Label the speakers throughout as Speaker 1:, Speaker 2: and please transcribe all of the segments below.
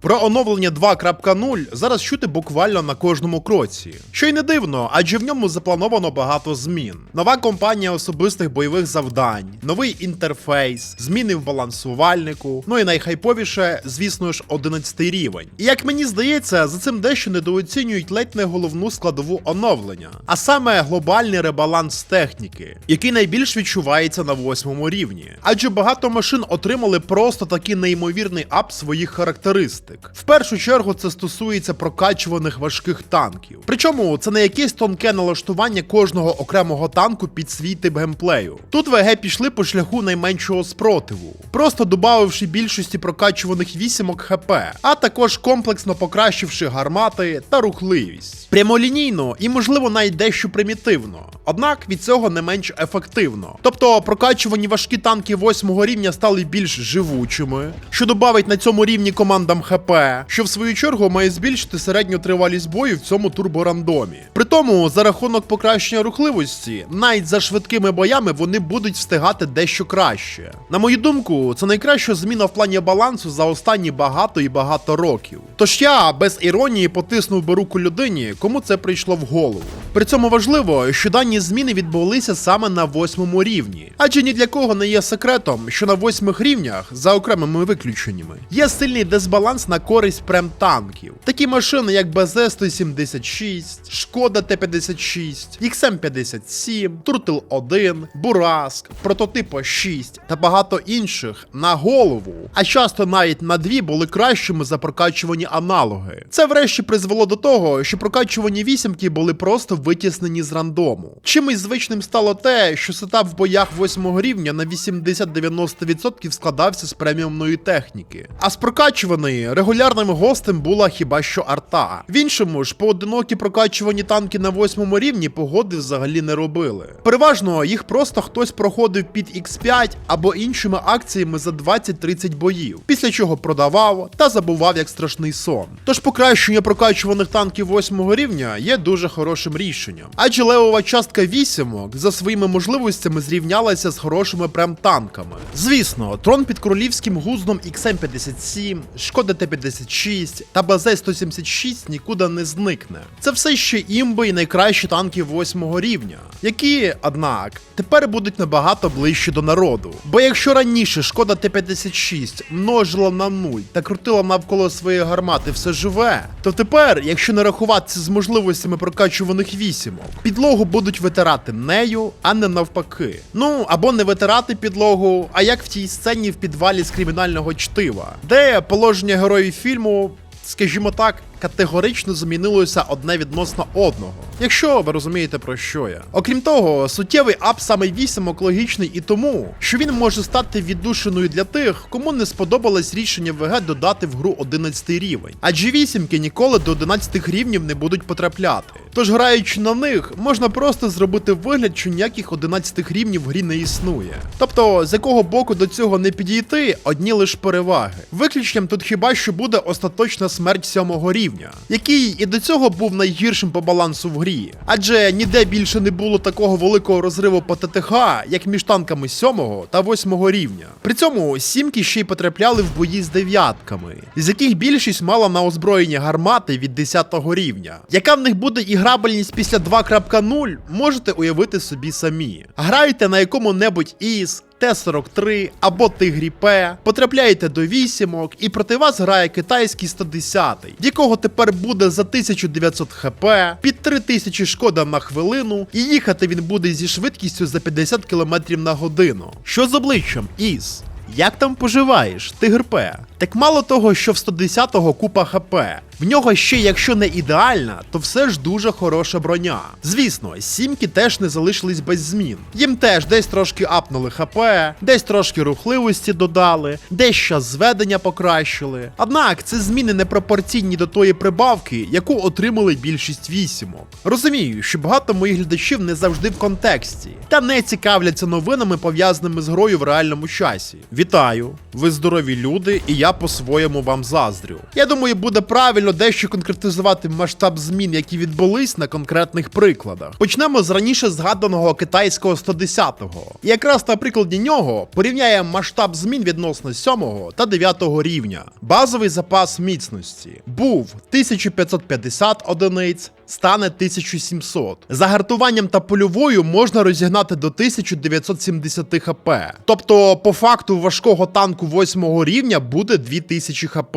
Speaker 1: Про оновлення 2.0 зараз чути буквально на кожному кроці. Що й не дивно, адже в ньому заплановано багато змін. Нова компанія особистих бойових завдань, новий інтерфейс, зміни в балансувальнику, ну і найхайповіше, звісно ж, 11 рівень. І як мені здається, за цим дещо недооцінюють ледь не головну складову оновлення, а саме глобальний ребаланс техніки, який найбільш відчувається на восьмому рівні. Адже багато машин отримали просто такий неймовірний ап своїх характеристик. В першу чергу це стосується прокачуваних важких танків. Причому це не якесь тонке налаштування кожного окремого танку під свій тип геймплею. Тут ВГ пішли по шляху найменшого спротиву, просто додавши більшості прокачуваних вісімок ХП, а також комплексно покращивши гармати та рухливість. Прямолінійно і, можливо, навіть дещо примітивно. Однак від цього не менш ефективно. Тобто прокачувані важкі танки 8 рівня стали більш живучими, що додавить на цьому рівні командам ХП, що в свою чергу має збільшити середню тривалість бою в цьому турборандомі. При тому, за рахунок покращення рухливості, навіть за швидкими боями вони будуть встигати дещо краще. На мою думку, це найкраща зміна в плані балансу за останні багато і багато років. Тож я без іронії потиснув би руку людині, кому це прийшло в голову. При цьому важливо, що дані зміни відбулися саме на восьмому рівні, адже ні для кого не є секретом, що на восьмих рівнях, за окремими виключеннями, є сильний дисбаланс на користь прем-танків. Такі машини, як БЗ-176, Шкода Т-56, XM-57, Туртл 1, Бураск, Прототипо 6 та багато інших на голову, а часто навіть на дві були кращими за прокачувані аналоги. Це врешті призвело до того, що прокачувані вісімки були просто витіснені з рандому. Чимось звичним стало те, що сетап в боях 8 рівня на 80-90% складався з преміумної техніки, а з прокачуваної регулярним гостем була хіба що арта. В іншому ж поодинокі прокачувані танки на 8 рівні погоди взагалі не робили. Переважно їх просто хтось проходив під X5 або іншими акціями за 20-30 боїв, після чого продавав та забував як страшний сон. Тож покращення прокачуваних танків 8 рівня є дуже хорошим рішенням. Адже левова частка вісімок за своїми можливостями зрівнялася з хорошими прем-танками. Звісно, трон під королівським гуздом XM57, Шкода Т-56 та БЗ-176 нікуди не зникне. Це все ще імби і найкращі танки 8 рівня, які, однак, тепер будуть набагато ближче до народу. Бо якщо раніше шкода Т-56 множила на нуль та крутила навколо своєї гармати все живе, то тепер, якщо не рахуватися з можливостями прокачуваних вісімок, підлогу будуть витирати нею, а не навпаки. Ну або не витирати підлогу, а як в тій сцені в підвалі з кримінального чтива, де положення героїв фільму, скажімо так, категорично замінилося одне відносно одного. Якщо ви розумієте про що я. Окрім того, суттєвий ап саме вісімок логічний і тому, що він може стати віддушиною для тих, кому не сподобалось рішення ВГ додати в гру 11 рівень. Адже вісімки ніколи до 11 рівнів не будуть потрапляти. Тож, граючи на них, можна просто зробити вигляд, що ніяких 11 рівнів в грі не існує. Тобто, з якого боку до цього не підійти, одні лише переваги. Виключенням тут хіба що буде остаточна смерть сьомого рівня, який і до цього був найгіршим по балансу в грі. Адже ніде більше не було такого великого розриву по ТТХ, як між танками 7 та 8 рівня. При цьому сімки ще й потрапляли в бої з дев'ятками, з яких більшість мала на озброєння гармати від 10 рівня. Яка в них буде іграбельність після 2.0, можете уявити собі самі. Граєте на якому-небудь із. Т-43 або Тигрі П, потрапляєте до вісімок, і проти вас грає китайський 110, в якого тепер буде за 1900 хп, під 3000 шкода на хвилину, і їхати він буде зі швидкістю за 50 км на годину. Що з обличчям із? Як там поживаєш, Тигр П? Так мало того, що в 110-го купа ХП. В нього ще, якщо не ідеальна, то все ж дуже хороша броня. Звісно, сімки теж не залишились без змін. Їм теж десь трошки апнули ХП, десь трошки рухливості додали, десь ще зведення покращили. Однак це зміни не пропорційні до тої прибавки, яку отримали більшість вісімок. Розумію, що багато моїх глядачів не завжди в контексті, та не цікавляться новинами, пов'язаними з грою в реальному часі. Вітаю! Ви здорові люди, і я по-своєму вам заздрю. Я думаю, буде правильно дозволю дещо конкретизувати масштаб змін, які відбулись на конкретних прикладах. Почнемо з раніше згаданого китайського 110-го. І якраз на прикладі нього порівняємо масштаб змін відносно 7 та 9 рівня. Базовий запас міцності був 1550 одиниць. Стане 1700. За гартуванням та польовою можна розігнати до 1970 хп. Тобто, по факту важкого танку 8 рівня буде 2000 хп.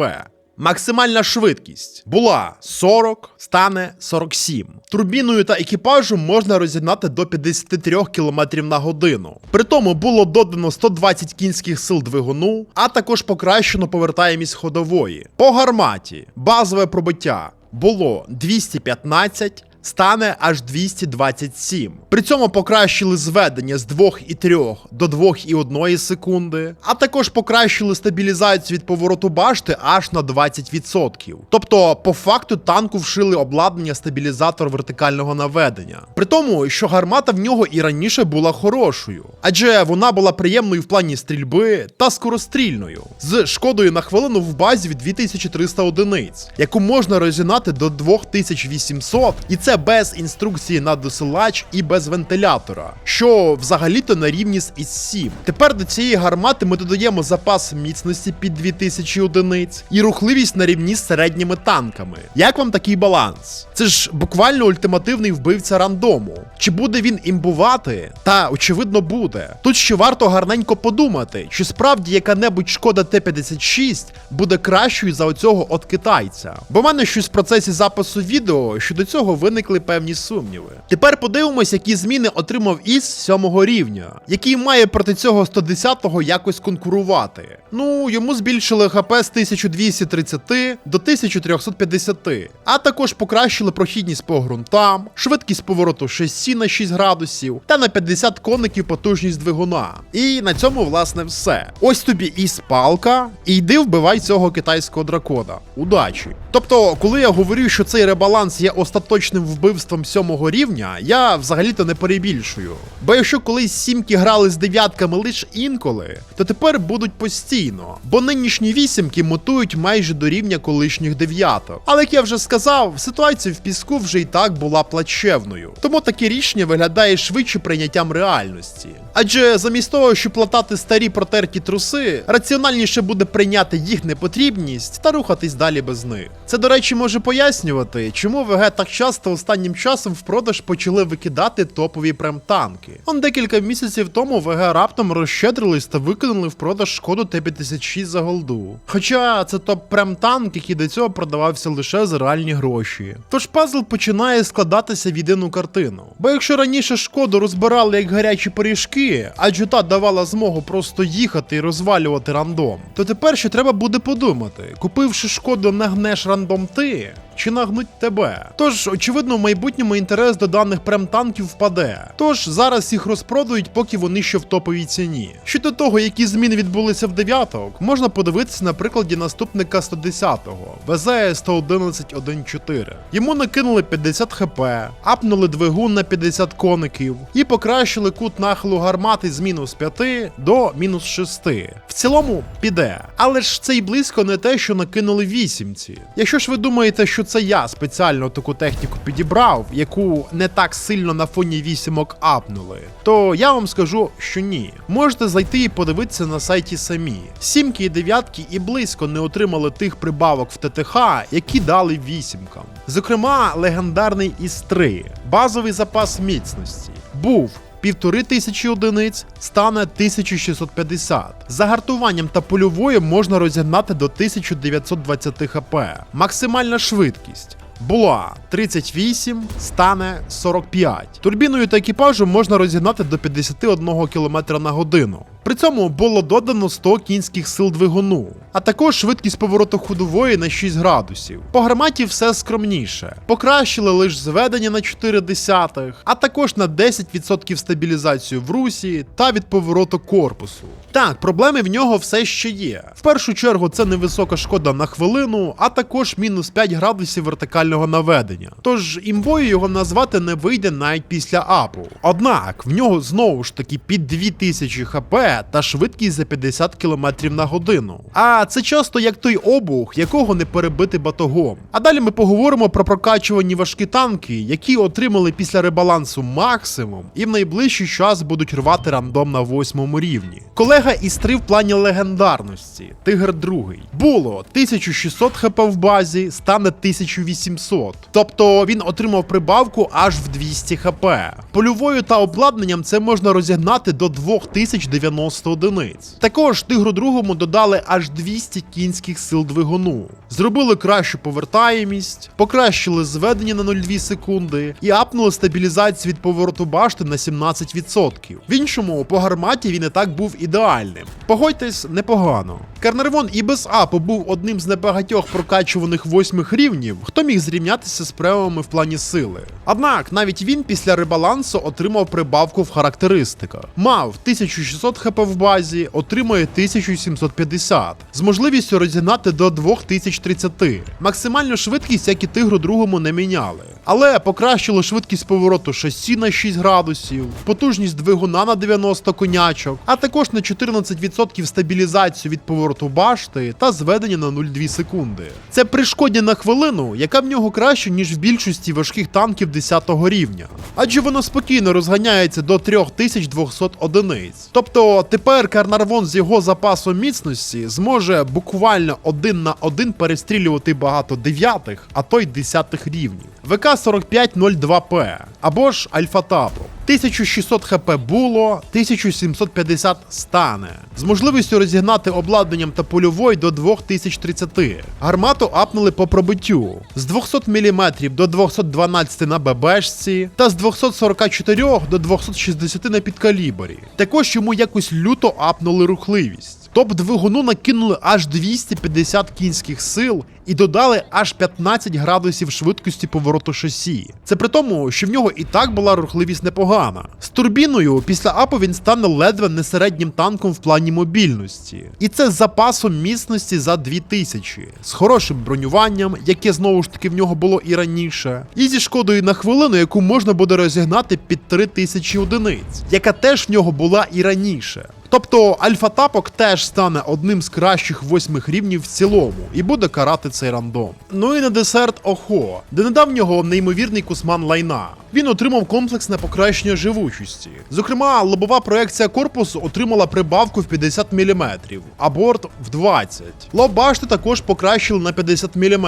Speaker 1: Максимальна швидкість була 40, стане 47. Турбіною та екіпажем можна розігнати до 53 км на годину. При тому було додано 120 кінських сил двигуну, а також покращено повертаємість ходової. По гарматі базове пробиття було 215. Стане аж 227. При цьому покращили зведення з 2,3 до 2,1 секунди, а також покращили стабілізацію від повороту башти аж на 20%. Тобто, по факту танку вшили обладнання стабілізатор вертикального наведення. При тому, що гармата в нього і раніше була хорошою, адже вона була приємною в плані стрільби та скорострільною, з шкодою на хвилину в базі від 2300 одиниць, яку можна розігнати до 2800, і це без інструкції на досилач і без вентилятора, що взагалі-то на рівні з ІС-7. Тепер до цієї гармати ми додаємо запас міцності під 2000 одиниць і рухливість на рівні з середніми танками. Як вам такий баланс? Це ж буквально ультимативний вбивця рандому. Чи буде він імбувати? Та очевидно буде. Тут ще варто гарненько подумати, чи справді яка-небудь шкода Т-56 буде кращою за оцього от китайця. Бо в мене щось в процесі запису відео щодо цього виникли певні сумніви. Тепер подивимось, які зміни отримав із 7 рівня, який має проти цього 110-го якось конкурувати. Ну, йому збільшили ХП з 1230 до 1350, а також покращили прохідність по ґрунтам, швидкість повороту шасі на 6 градусів та на 50 коників потужність двигуна. І на цьому, власне, все. Ось тобі і спалка, і йди вбивай цього китайського дракона. Удачі! Тобто, коли я говорю, що цей ребаланс є остаточним вбивством сьомого рівня, я взагалі-то не перебільшую. Бо якщо колись сімки грали з дев'ятками лише інколи, то тепер будуть постійно, бо нинішні вісімки мотують майже до рівня колишніх дев'яток. Але як я вже сказав, ситуація в піску вже і так була плачевною. Тому таке рішення виглядає швидше прийняттям реальності. Адже замість того, щоб платати старі протерті труси, раціональніше буде прийняти їх непотрібність та рухатись далі без них. Це, до речі, може пояснювати, чому ВГ так часто останнім часом в продаж почали викидати топові прем-танки. Он декілька місяців тому ВГ раптом розщедрились та викинули в продаж шкоду Т-56 за голду. Хоча це топ прем-танк, який до цього продавався лише за реальні гроші. Тож пазл починає складатися в єдину картину. Бо якщо раніше шкоду розбирали як гарячі пиріжки, а джута давала змогу просто їхати і розвалювати рандом, то тепер ще треба буде подумати, купивши шкоду, нагнеш рандом ти. Чи нагнуть тебе? Тож, очевидно, в майбутньому інтерес до даних прем-танків впаде. Тож зараз їх розпродають, поки вони ще в топовій ціні. Щодо того, які зміни відбулися в дев'яток, можна подивитися на прикладі наступника 110-го ВЗ 111.1.4. Йому накинули 50 хп, апнули двигун на 50 коників і покращили кут нахилу гармати з мінус 5 до мінус 6. В цілому піде. Але ж це й близько не те, що накинули вісімці. Якщо ж ви думаєте, що це я спеціально таку техніку підібрав, яку не так сильно на фоні вісімок апнули, то я вам скажу, що ні. Можете зайти і подивитися на сайті самі. Сімки і дев'ятки і близько не отримали тих прибавок в ТТХ, які дали вісімкам. Зокрема, легендарний ІС-3, базовий запас міцності, був півтори тисячі одиниць стане 1650. За гартуванням та польовою можна розігнати до 1920 хп. Максимальна швидкість. Була 38, стане 45. Турбіною та екіпажем можна розігнати до 51 км на годину. При цьому було додано 100 кінських сил двигуну, а також швидкість повороту ходової на 6 градусів. По гарматі все скромніше. Покращили лише зведення на 4 десятих, а також на 10% стабілізацію в русі та від повороту корпусу. Так, проблеми в нього все ще є. В першу чергу це невисока шкода на хвилину, а також мінус 5 градусів вертикального наведення. Тож імбою його назвати не вийде навіть після апу. Однак в нього знову ж таки під 2000 хп та швидкість за 50 км на годину. А це часто як той обух, якого не перебити батогом. А далі ми поговоримо про прокачувані важкі танки, які отримали після ребалансу максимум, і в найближчий час будуть рвати рандом на восьмому рівні. Колега 3 в плані легендарності, Тигр 2. Було 1600 хп в базі, стане 1800. Тобто він отримав прибавку аж в 200 хп. Польовою та обладнанням це можна розігнати до 2090 одиниць. Також Тигру другому додали аж 200 кінських сил двигуну. Зробили кращу повертаємість, покращили зведення на 0,2 секунди і апнули стабілізацію від повороту башти на 17%. В іншому, по гарматі він і так був ідеальним. Погодьтесь, непогано. Карнервон і без апу був одним з небагатьох прокачуваних восьмих рівнів, хто міг зрівнятися з превами в плані сили. Однак навіть він після ребалансу отримав прибавку в характеристиках. Мав 1600 хп в базі, отримує 1750, з можливістю розігнати до 2030. Максимальну швидкість, як і тигру другому, не міняли. Але покращили швидкість повороту шасі на 6 градусів, потужність двигуна на 90 конячок, а також на 14% стабілізацію від повороту башти та зведення на 0,2 секунди. Це при шкоді на хвилину, яка в нього краще, ніж в більшості важких танків 10 рівня. Адже воно спокійно розганяється до 3200 одиниць. Тобто тепер Карнарвон з його запасом міцності зможе буквально один на один перестрілювати багато дев'ятих, а то й десятих рівнів. ВК 4502П або ж Альфа Тапо. 1600 хп було, 1750 стане. З можливістю розігнати обладнанням та польової до 2030. Гармату апнули по пробиттю з 200 мм до 212 на ББшці та з 244 до 260 на підкалібрі. Також йому якось люто апнули рухливість. Топ двигуну накинули аж 250 кінських сил і додали аж 15 градусів швидкості повороту шасі. Це при тому, що в нього і так була рухливість непогана. З турбіною після апу він стане ледве не середнім танком в плані мобільності. І це з запасом міцності за 2000, з хорошим бронюванням, яке знову ж таки в нього було і раніше, і зі шкодою на хвилину, яку можна буде розігнати під 3000 одиниць, яка теж в нього була і раніше. Тобто Альфа Тапок теж стане одним з кращих восьмих рівнів в цілому і буде карати цей рандом. Ну і на десерт Охо, де недавнього неймовірний кусман лайна. Він отримав комплексне покращення живучості. Зокрема, лобова проекція корпусу отримала прибавку в 50 мм, а борт в 20. Лоб башти також покращили на 50 мм.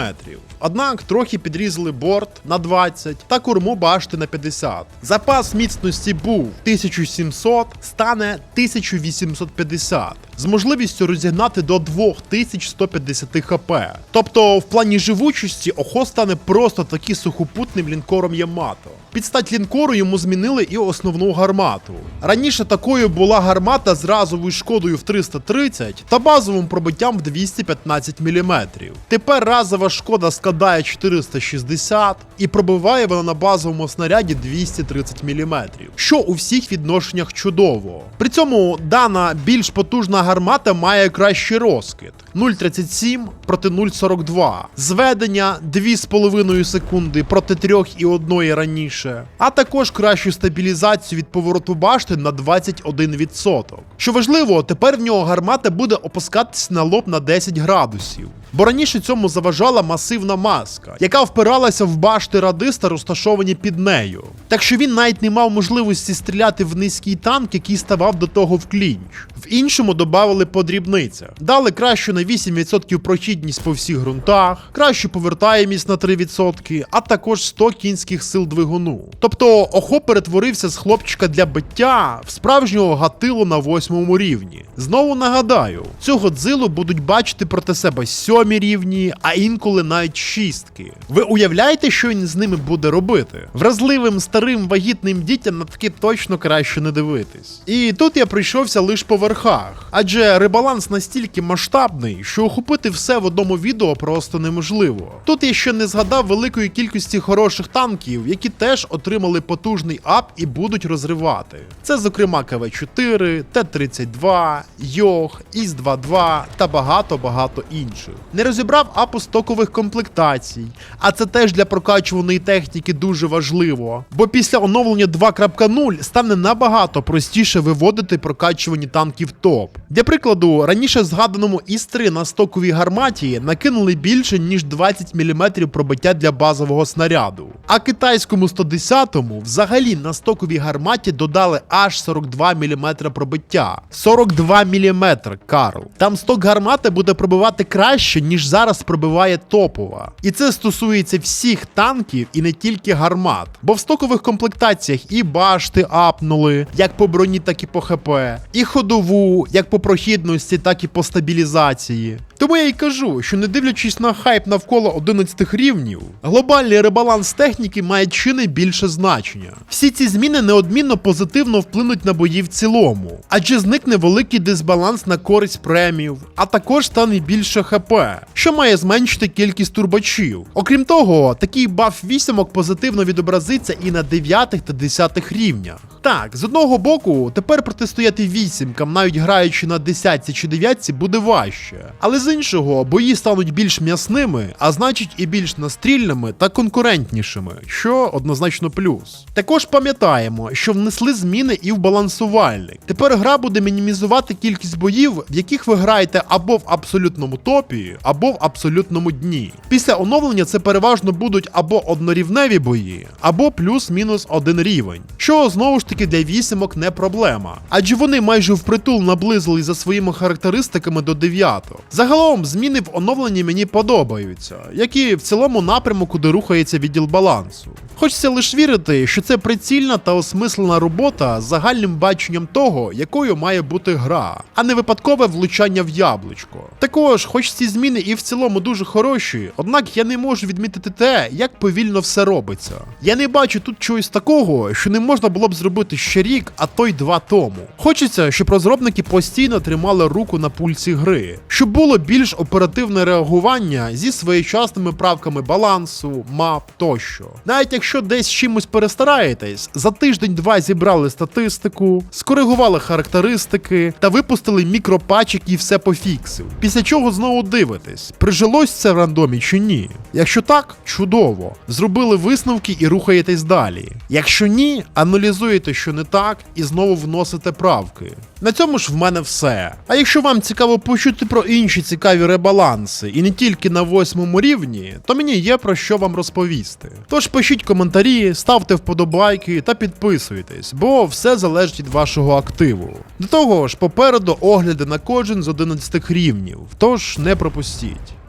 Speaker 1: Однак трохи підрізали борт на 20 та корму башти на 50. Запас міцності був 1700, стане 1850, з можливістю розігнати до 2150 хп. Тобто в плані живучості Охо стане просто таки сухопутним лінкором Ямато. Під стать лінкору йому змінили і основну гармату. Раніше такою була гармата з разовою шкодою в 330 та базовим пробиттям в 215 мм. Тепер разова шкода складає 460 і пробиває вона на базовому снаряді 230 мм, що у всіх відношеннях чудово. При цьому дана більш потужна гармата має кращий розкид 0,37 проти 0,42, зведення 2,5 секунди проти 3,1 раніше, а також кращу стабілізацію від повороту башти на 21%. Що важливо, тепер в нього гармата буде опускатись на лоб на 10 градусів. Бо раніше цьому заважала масивна маска, яка впиралася в башти радиста, розташовані під нею. Так що він навіть не мав можливості стріляти в низький танк, який ставав до того в клінч. В іншому додавали по дрібницях. Дали кращу на 8% прохідність по всіх ґрунтах, кращу повертаємість на 3%, а також 100 кінських сил двигуну. Тобто Охо перетворився з хлопчика для биття в справжнього гатилу на восьмому рівні. Знову нагадаю, цього дзилу будуть бачити проти себе сьомі рівні, а інколи навіть шістки. Ви уявляєте, що він з ними буде робити? Вразливим старим вагітним дітям на таке точно краще не дивитись. І тут я прийшовся лише по верхах, адже ребаланс настільки масштабний, що охопити все в одному відео просто неможливо. Тут я ще не згадав великої кількості хороших танків, які теж отримали потужний ап і будуть розривати. Це, зокрема, КВ-4, Т-32, Йох, Іс-22 та багато-багато інших. Не розібрав апу стокових комплектацій. А це теж для прокачуваної техніки дуже важливо. Бо після оновлення 2.0 стане набагато простіше виводити прокачувані танки в топ. Для прикладу, раніше згаданому ІС-3 на стоковій гарматі накинули більше ніж 20 мм пробиття для базового снаряду. А китайському 110-му взагалі на стоковій гарматі додали аж 42 мм пробиття. 42 мм, Карл. Там сток гармати буде пробивати краще, ніж зараз пробиває топова. І це стосується всіх танків і не тільки гармат. Бо в стокових комплектаціях і башти апнули, як по броні, так і по ХП, і ходову, як по прохідності, так і по стабілізації. Тому я й кажу, що не дивлячись на хайп навколо 11 рівнів, глобальний ребаланс техніки має чи не більше значення. Всі ці зміни неодмінно позитивно вплинуть на бої в цілому, адже зникне великий дисбаланс на користь премів, а також стане більше ХП, що має зменшити кількість турбачів. Окрім того, такий баф вісімок позитивно відобразиться і на 9 та 10 рівнях. Так, з одного боку, тепер протистояти вісімкам, навіть граючи на 10 чи 9, буде важче. Але з іншого, бої стануть більш м'ясними, а значить і більш настрільними та конкурентнішими, що однозначно плюс. Також пам'ятаємо, що внесли зміни і в балансувальник. Тепер гра буде мінімізувати кількість боїв, в яких ви граєте або в абсолютному топі, або в абсолютному дні. Після оновлення це переважно будуть або однорівневі бої, або плюс-мінус один рівень, що знову ж таки для вісімок не проблема, адже вони майже впритул наблизили за своїми характеристиками до 9. Загалом зміни в оновленні мені подобаються, як і в цілому напряму, куди рухається відділ балансу. Хочеться лише вірити, що це прицільна та осмислена робота з загальним баченням того, якою має бути гра, а не випадкове влучання в яблучко. Також, хоч ці зміни і в цілому дуже хороші, однак я не можу відмітити те, як повільно все робиться. Я не бачу тут чогось такого, що не можна було б зробити ще рік, а то й два тому. Хочеться, щоб розробники постійно тримали руку на пульсі гри, щоб було більш оперативне реагування зі своєчасними правками балансу, мап тощо. Навіть якщо десь чимось перестараєтесь, за тиждень-два зібрали статистику, скоригували характеристики та випустили мікропатчик і все пофіксив. Після чого знову дивитесь, прижилось це в рандомі чи ні. Якщо так, чудово. Зробили висновки і рухаєтесь далі. Якщо ні, аналізуєте, що не так, і знову вносите правки. На цьому ж в мене все. А якщо вам цікаво почути про інші цікаві ребаланси, і не тільки на восьмому рівні, то мені є про що вам розповісти. Тож пишіть коментарі, ставте вподобайки та підписуйтесь, бо все залежить від вашого активу. До того ж, попереду огляди на кожен з 11 рівнів, тож не пропустіть.